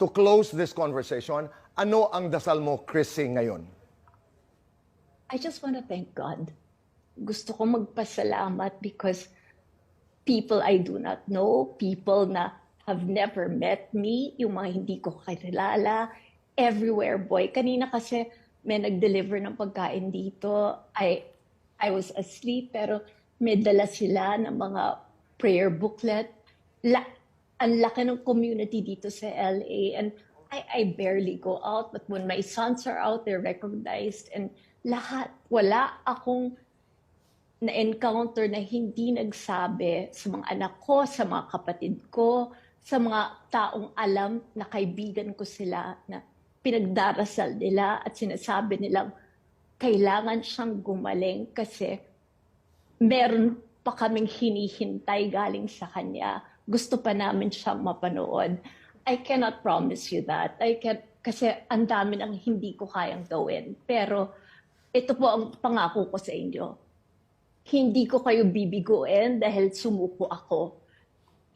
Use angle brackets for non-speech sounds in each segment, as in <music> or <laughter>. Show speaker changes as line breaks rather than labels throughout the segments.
to close this conversation, ano ang dasal mo, Chrissy, ngayon?
I just want to thank God. Gusto ko magpasalamat because people I do not know, people na have never met me, yung mga hindi ko kakilala, everywhere, boy. Kanina kasi may nag-deliver ng pagkain dito. I, I was asleep, pero may dala sila ng mga prayer booklet. La, ang laki ng community dito sa LA. And I, I barely go out, but when my sons are out, they're recognized. And lahat, wala akong na-encounter na hindi nagsabi sa mga anak ko, sa mga kapatid ko, sa mga taong alam na kaibigan ko sila na pinagdarasal nila at sinasabi nilang kailangan siyang gumaling kasi meron pa kaming hinihintay galing sa kanya. Gusto pa namin siyang mapanood. I cannot promise you that. I can, kasi ang dami ng hindi ko kayang gawin. Pero ito po ang pangako ko sa inyo. Hindi ko kayo bibiguin dahil sumuko ako.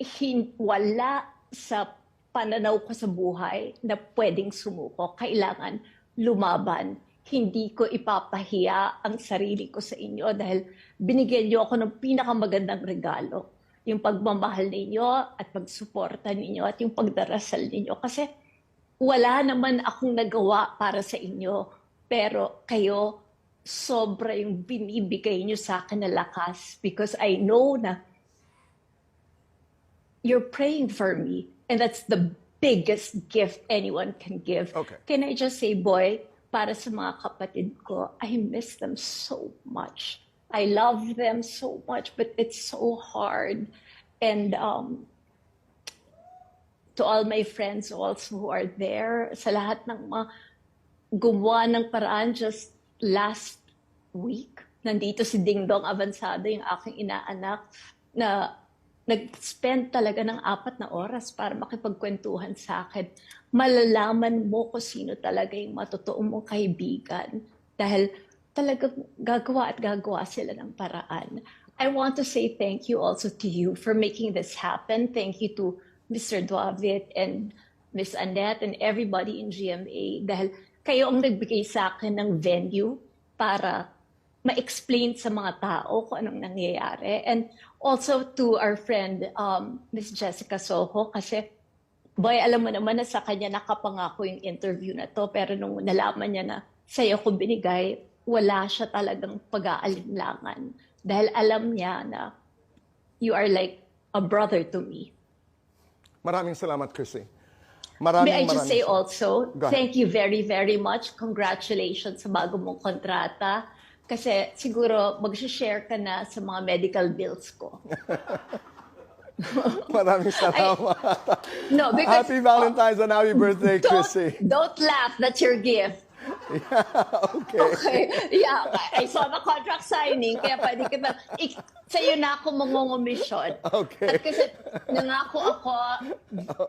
Hin- wala sa pananaw ko sa buhay na pwedeng sumuko. Kailangan lumaban. Hindi ko ipapahiya ang sarili ko sa inyo dahil binigyan niyo ako ng pinakamagandang regalo. Yung pagmamahal ninyo at pagsuporta ninyo at yung pagdarasal ninyo. Kasi wala naman akong nagawa para sa inyo. Pero kayo, sobra yung binibigay niyo sa akin na lakas because I know na you're praying for me. And that's the biggest gift anyone can give.
Okay.
Can I just say, boy, para sa mga kapatid ko, I miss them so much. I love them so much, but it's so hard. And um, to all my friends also who are there, sa lahat ng mga gumawa ng paraan just last week, nandito si Ding Dong Avansado, yung aking inaanak, na nag-spend talaga ng apat na oras para makipagkwentuhan sa akin. Malalaman mo kung sino talaga yung matotoong mong kaibigan. Dahil talaga gagawa at gagawa sila ng paraan. I want to say thank you also to you for making this happen. Thank you to Mr. Duavit and Miss Annette and everybody in GMA dahil kayo ang nagbigay sa akin ng venue para ma-explain sa mga tao kung anong nangyayari. And also to our friend, um, Miss Jessica Soho, kasi boy, alam mo naman na sa kanya nakapangako yung interview na to, pero nung nalaman niya na sa'yo ko binigay, wala siya talagang pag-aalinlangan. Dahil alam niya na you are like a brother to me.
Maraming salamat, Chrissy. Maraming,
May I just say
salamat.
also, thank you very, very much. Congratulations sa bago mong kontrata. Kasi siguro mag-share ka na sa mga medical bills ko. <laughs>
Maraming salamat.
No, because
Happy Valentine's and happy birthday,
don't,
Chrissy.
don't laugh. That's your gift. <laughs>
okay.
Okay. Yeah, I saw the contract signing, kaya pwede kita, ik, sa'yo na ako mangungumisyon.
Okay.
At kasi nangako <laughs> ako,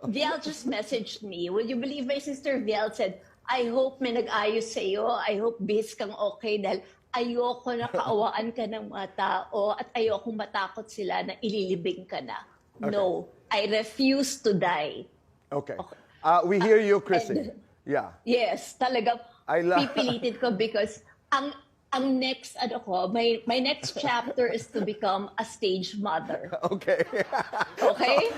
Viel just messaged me. Would you believe my sister Viel said, I hope may nag-ayos sa'yo. I hope bis kang okay dahil ayoko na kaawaan ka ng mga tao at ayoko matakot sila na ililibing ka na. No, I refuse to die.
Okay. Uh, we hear you, Chrissy.
And-
Yeah.
Yes, talaga
I love-
pipilitin ko because ang ang next ano ko, my my next chapter is to become a stage mother. <laughs>
Okay.
Okay?